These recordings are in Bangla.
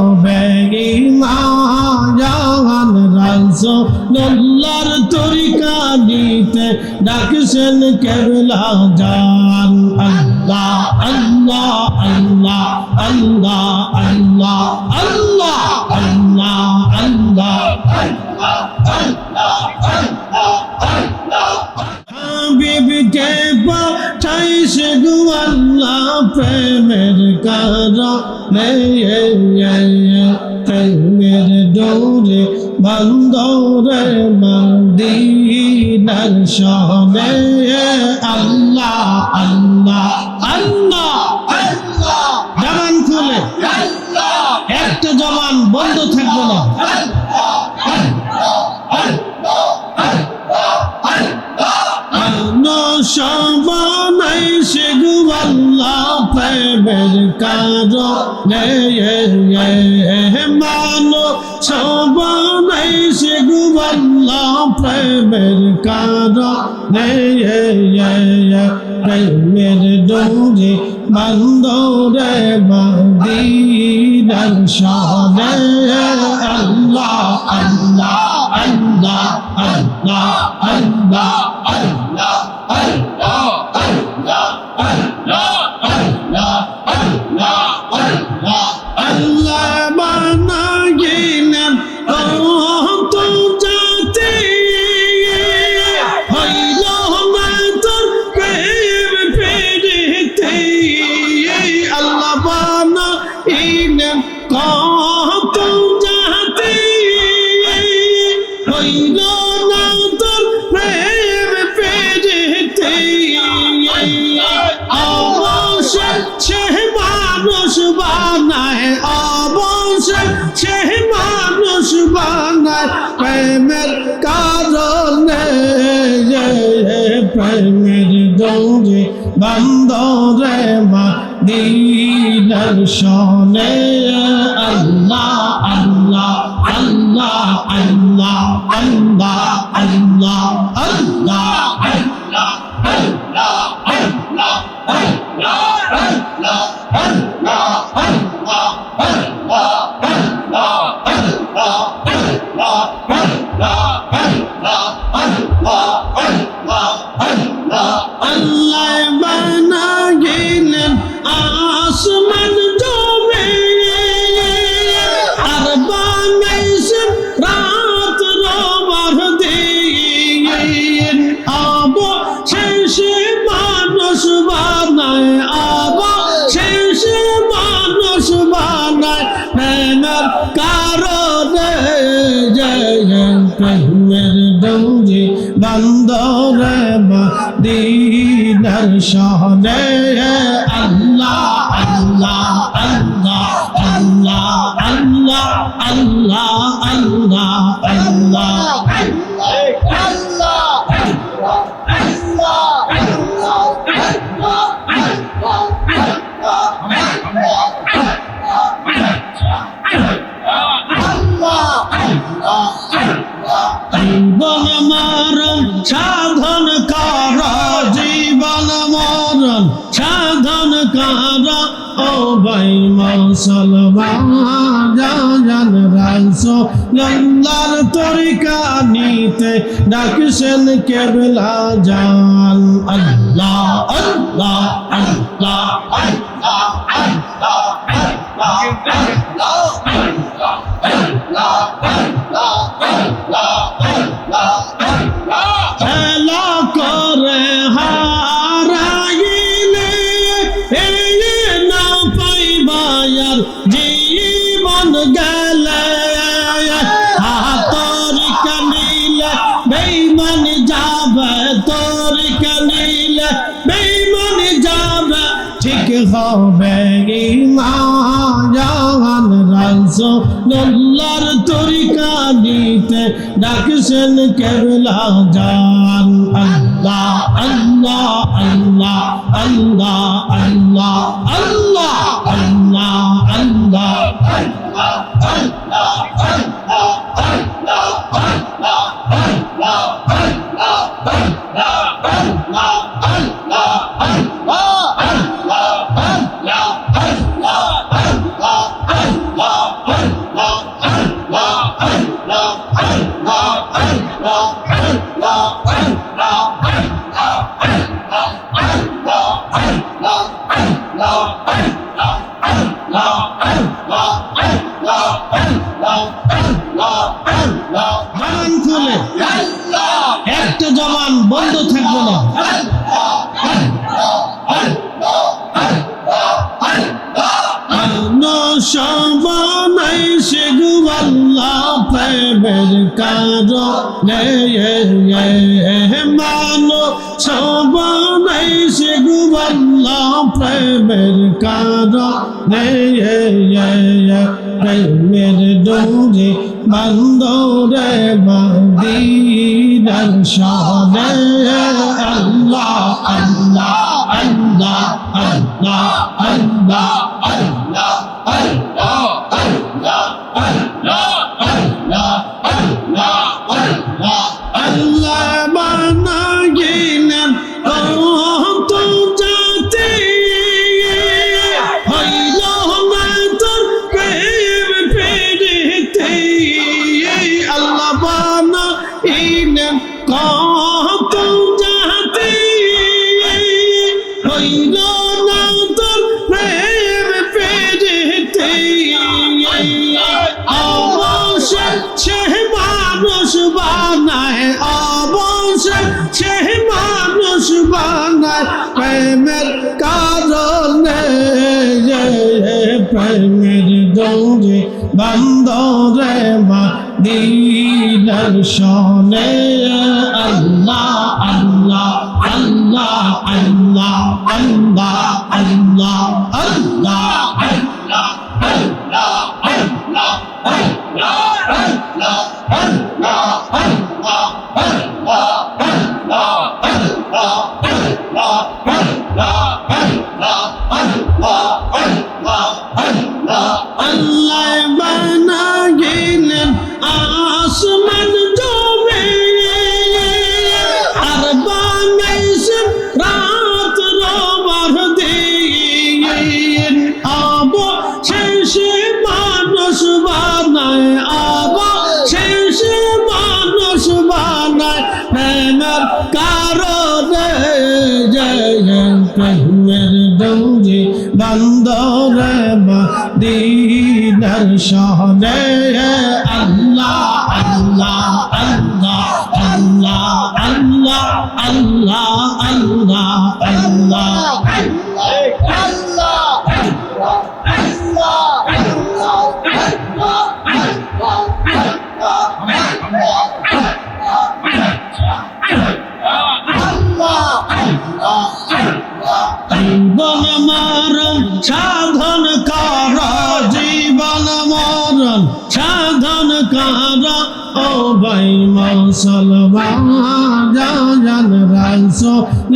হবে ইমান রাসূলুল্লাহর তরিকা নিতে ডাকছেন কেবলা জান আল্লাহ আল্লাহ আল্লাহ আল্লাহ আল্লাহ আল্লাহ আল্লাহ আল্লাহ হাবিবকে পাঠাইছে গো আল্লাহ প্রেমের কারণে। প্রেমের ডোরে বন্দরে মন্দির শহরে আল্লাহ আল্লাহ। মানো সবাই সে গুয়াল্লা প্রেমের কারণে প্রেমের ডোরে বন্দরে মদিনার শহরে আল্লাহ আল্লাহ আল্লাহ আল্লাহ আল্লাহ আল্লাহ আল্লাহ প্রেমের কারণে প্রেমের দৌড়ে বন্দরে মা দিনের শোনে। আল্লাহ আল্লাহ আল্লাহ আল্লাহ আল্লাহ আল্লাহ আল্লাহ আল্লাহ আল্লাহ। বানায় আব, শেষে মানুষ বানায় প্রেমের কারণে প্রেমের দৌড়ে বন্দরে মদিনার শহরে আল্লাহ আল্লাহ আল্লাহ আল্লাহ আল্লাহ আল্লাহ আল্লাহ আল্লাহ। লল্লার তরিকা নিতে ডাকছেন কেবলা জান আল্লাহ আল্লাহ আল্লাহ আল্লাহ আল্লাহ খেলা বেইমান যাবে তোর কানিলে বেইমান যাবে ঠিক হবে ইমান রাসূলুল্লাহর তরিকা নিতে ডাকছেন কেবলা জান আল্লাহ আল্লাহ আল্লাহ আল্লাহ আল্লাহ আল্লাহ আল্লাহ আল্লাহ আল্লাহ জবান খুলে একটা জবান বন্ধ থাকবে না আল্লাহ সবাই সে গুয়াল্লা প্রেমের কারণে মানো সবাই সে গুয়াল্লা প্রেমের কারণে প্রেমের ডোরে বন্দরে মদিনার আল্লাহ আল্লাহ আল্লাহ আল্লাহ আল্লাহ আল্লাহ সে মানুষ বানায় প্রেমের কারণে প্রেমের দৌড়ে বন্দরে মা দিনার শোনে আল্লাহ আল্লাহ আল্লাহ আল্লাহ আল্লাহ আল্লাহ আল্লাহ আল্লাহ আল্লাহ আল্লাহ আল্লাহ আল্লাহ আল্লাহ প্রেমের দৌড়ে বন্দরে দিনার শহরে আল্লাহ আল্লাহ আল্লাহ আল্লাহ আল্লাহ আল্লাহ আল্লাহ আল্লাহ জীবন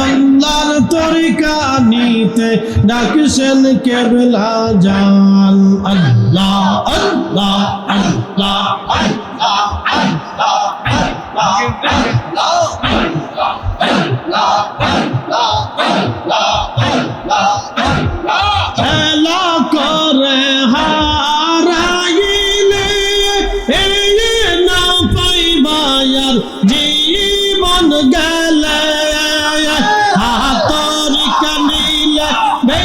লল্লার তরিকা নিতে ডাকছেন কেবলা জান আল্লাহ আল্লাহ আল্লাহ আল্লাহ আল্লাহ খেলা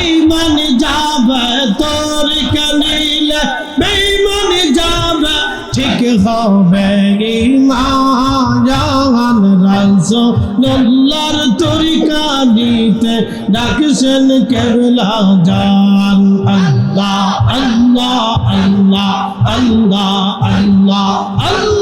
বেইমান যাবে, তোর কানিলে বেইমান যাবে। ঠিক হবে ইমান রাসূলুল্লাহর তরিকা নিতে ডাকছেন কেবলা জান। আল্লাহ আল্লাহ আল্লাহ আল্লাহ আল্লাহ আল্লাহ।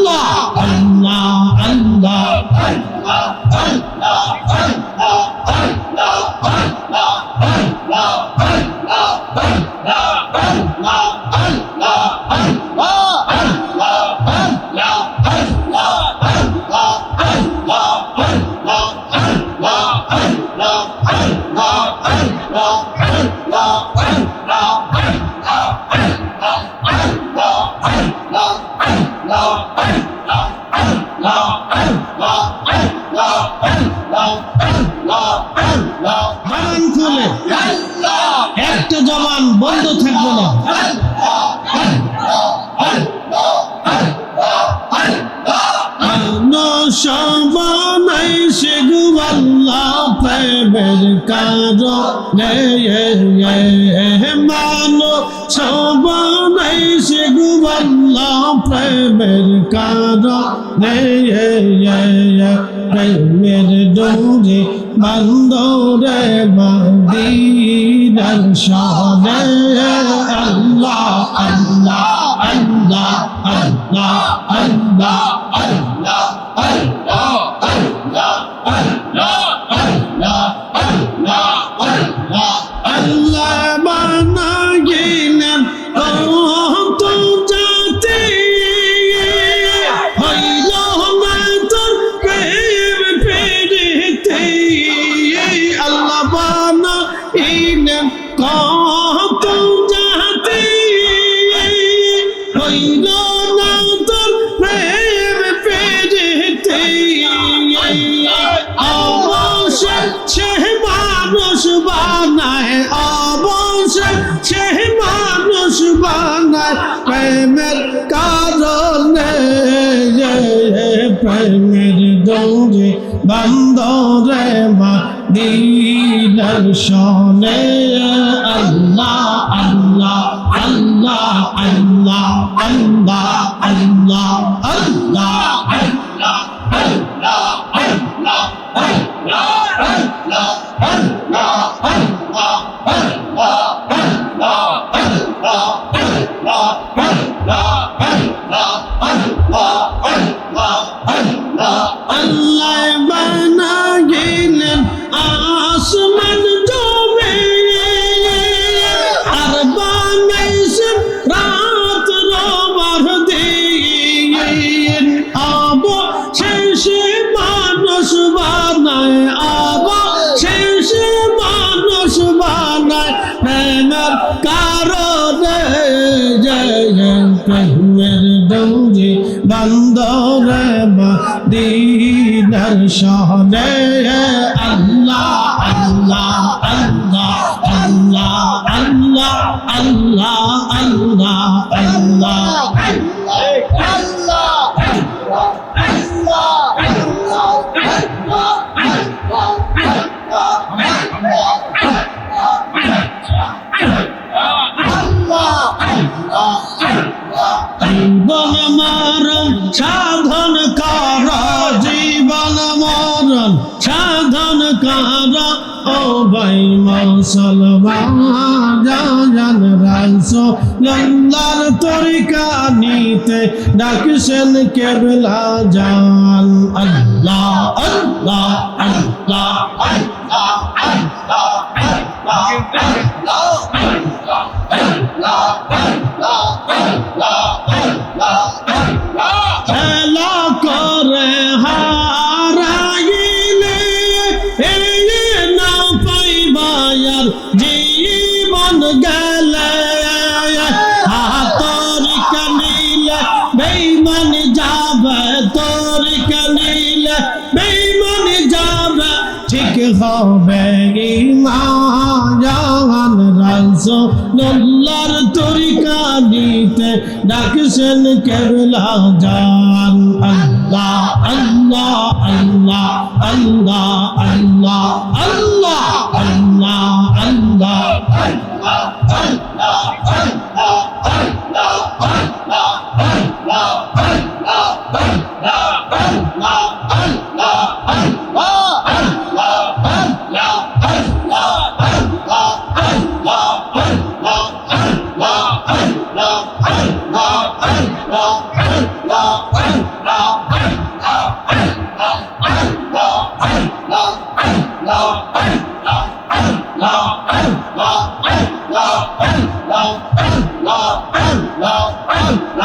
জবান খুলে একটা জবান বন্ধ থাকবে না। সবাই সে গুয়াল্লা প্রেমের কারণে মানো। সবাই সে গুয়াল্লা প্রেমের কারণে প্রেমের ডোরে বান্দরে মদিনার শহরে আল্লাহ আল্লাহ আল্লাহ আল্লাহ আল্লাহ আল্লাহ আল্লাহ আল্লাহ আল্লাহ। প্রেমের কারণে প্রেমের দৌড়ে বন্দরে মা দিলার শোনে আল্লাহ আল্লাহ আল্লাহ আল্লাহ আল্লাহ আল্লাহ আল্লাহ আল্লাহ আল্লাহ আল্লাহ আল্লাহ বন্দরে মদিনার শহরে আল্লাহ আল্লাহ। গঙ্গার তরিকা নিতে ডাকছেন কেবলা জান আল্লাহ আল্লাহ আল্লাহ আল্লাহ আল্লাহ খেলা কানিলে বেইমান যাবে ঠিক হবে ইমান রাসূলুল্লাহর তরিকা নিতে ডাকছেন কেবলা জান আল্লাহ আল্লাহ আল্লাহ আল্লাহ আল্লাহ আল্লাহ আল্লাহ আল্লাহ